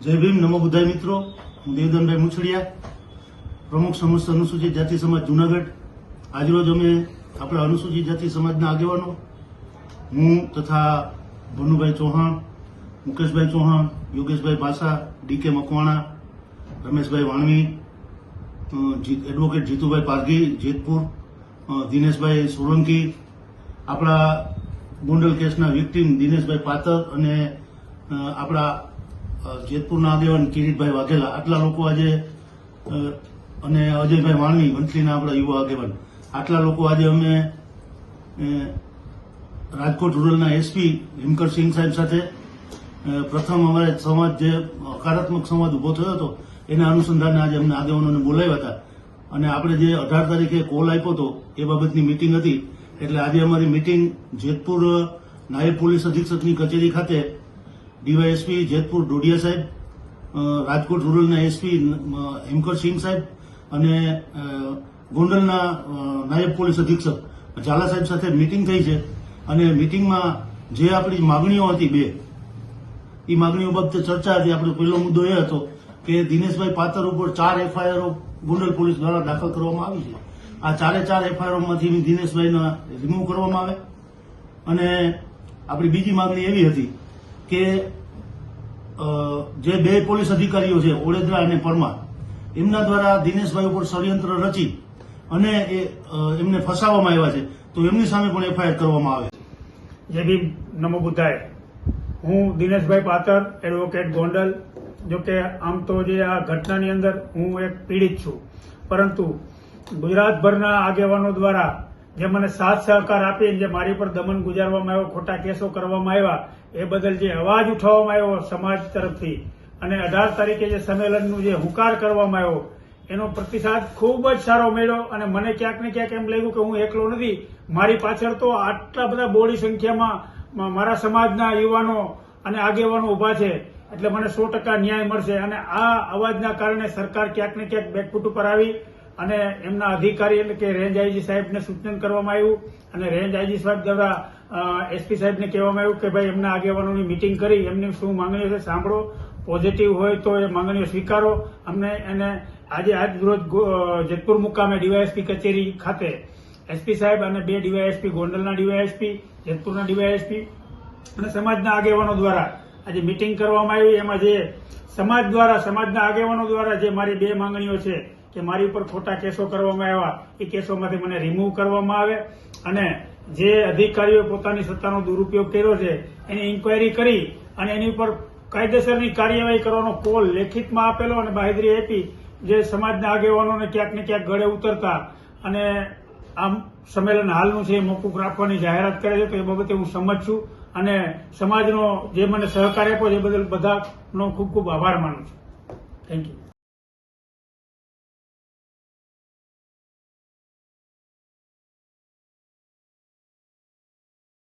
જય ભીમ, નમો બુદ્ધાય મિત્રો. હું દેવદાનભાઈ મુછડિયા, પ્રમુખ સમસ્ત અનુસૂચિત જાતિ સમાજ જુનાગઢ. આજરોજ અમે આપણા અનુસૂચિત જાતિ સમાજના આગેવાનો. હું તથા ભનુભાઈ ચૌહાણ, મુકેશભાઈ ચૌહાણ, યોગેશભાઈ પાસા ડીકે મકવાણા, રમેશભાઈ વાણવી એડવોકેટ જીતુભાઈ પારઘી, જેતપુર દિનેશભાઈ સોલંકી, આપણા ગુંડલ કેસના વિક્ટીમ દિનેશભાઈ પાતર અને આપણા જેતપુરના આગેવાન કિરીટભાઈ વાઘેલા. આટલા લોકો આજે અને અજયભાઈ વાણવી, મંત્રીના આપણા યુવા આગેવાન. આટલા લોકો આજે અમે રાજકોટ રૂરલના એસપી હિમકરસિંહ સાહેબ સાથે પ્રથમ અમારે સંવાદ જે હકારાત્મક સંવાદ ઊભો થયો હતો, એના અનુસંધાને આજે અમને આગેવાનોને બોલાવ્યા હતા. અને આપણે જે અઢાર તારીખે કોલ આપ્યો હતો, એ બાબતની મિટિંગ હતી. એટલે આજે અમારી મિટિંગ જેતપુર, નાયબ પોલીસ અધિક્ષકની કચેરી ખાતે ડીવાયએસપી જેતપુર ડોડિયા સાહેબ રાજકોટ રૂરલના એસપી હિમકરસિંહ સાહેબ અને ગોંડલના નાયબ પોલીસ અધિક્ષક ઝાલા સાહેબ સાથે મિટિંગ થઈ છે અને મિટિંગમાં જે આપણી માગણીઓ હતી બે એ માગણીઓ બાબતે ચર્ચા હતી. આપણો પહેલો મુદ્દો એ હતો કે દિનેશભાઈ પાતર ઉપર ચાર એફઆઈઆરઓ ગોંડલ પોલીસ દ્વારા દાખલ કરવામાં આવી છે. આ ચારે ચાર એફઆઈઆરમાંથી દિનેશભાઈને રિમૂવ કરવામાં આવે. અને આપણી બીજી માગણી એવી હતી કે જે બે પોલીસ અધિકારીઓ છે, ઓડેદરા અને પરમાર, એમના દ્વારા દિનેશભાઈ ઉપર ષડયંત્ર રચી અને એમને ફસાવવામાં આવ્યા છે, તો એમની સામે પણ એફઆઈઆર કરવામાં આવે છે. જય ભીમ નમો બુદ્ધાય, હું દિનેશભાઈ પાતર, એડવોકેટ ગોંડલ જોકે આમ તો જે આ ઘટનાની અંદર હું એક પીડિત છું. પરંતુ ગુજરાતભરના આગેવાનો દ્વારા જે મને સાથ સહકાર આપી જે મારી પર દમન ગુજારવામાં આવ્યો, ખોટા કેસો કરવામાં આવ્યા, એ બદલ જે અવાજ ઉઠાવવામાં આવ્યો સમાજ તરફથી અને અઢાર તારીખે જે સંમેલનનું જે હુંકાર કરવામાં આવ્યો, એનો પ્રતિસાદ ખૂબ જ સારો મળ્યો અને મને ક્યાંક ને ક્યાંક એમ લાગ્યું કે હું એકલો નથી. મારી પાછળ તો આટલા બધા બોડી સંખ્યામાં મારા સમાજના યુવાનો અને આગેવાનો ઊભા છે, એટલે મને સો ટકા ન્યાય મળશે અને આ અવાજના કારણે સરકાર ક્યાંક ને ક્યાંક બેકફૂટ ઉપર આવી અને એમના અધિકારી એટલે કે રેન્જ આઈજી સાહેબને સૂચન કરવામાં આવ્યું અને રેન્જ આઈજી સાહેબ દ્વારા એસપી સાહેબને કહેવામાં આવ્યું કે ભાઈ એમના આગેવાનોની મિટિંગ કરી, એમની શું માંગણીઓ છે સાંભળો. પોઝિટિવ હોય તો એ માંગણીઓ સ્વીકારો. અમને એને આજે આજ રોજ જેતપુર મુકામે ડીવાયએસપી કચેરી ખાતે એસપી સાહેબ અને બે ડીવાયએસપી, ગોંડલના ડીવાયએસપી, જેતપુરના ડીવાયએસપી અને સમાજના આગેવાનો દ્વારા આજે મિટિંગ કરવામાં આવી. એમાં જે સમાજ દ્વારા, સમાજના આગેવાનો દ્વારા જે મારી બે માંગણીઓ છે કે મારી ઉપર ખોટા કેસો કરવામાં આવ્યા, એ કેસોમાંથી મને રિમૂવ કરવામાં આવે. અને જે અધિકારીઓ પોતાની સત્તાનો દુરુપયોગ કર્યો છે, એની ઇન્કવાયરી કરી અને એની ઉપર કાયદેસરની કાર્યવાહી કરવાનો કોલ લેખિતમાં આપેલો અને બાહેધરી આપી, જે સમાજના આગેવાનોને ક્યાંક ને ક્યાંક ગળે ઉતરતા અને આમ સંમેલન હાલનું છે એ મોકૂફ રાખવાની જાહેરાત કરે છે, તો એ બાબતે હું સમજ છું અને સમાજનો જે મને સહકાર આપ્યો છે એ બદલ બધાનો ખૂબ ખૂબ આભાર માનું છું. Thank you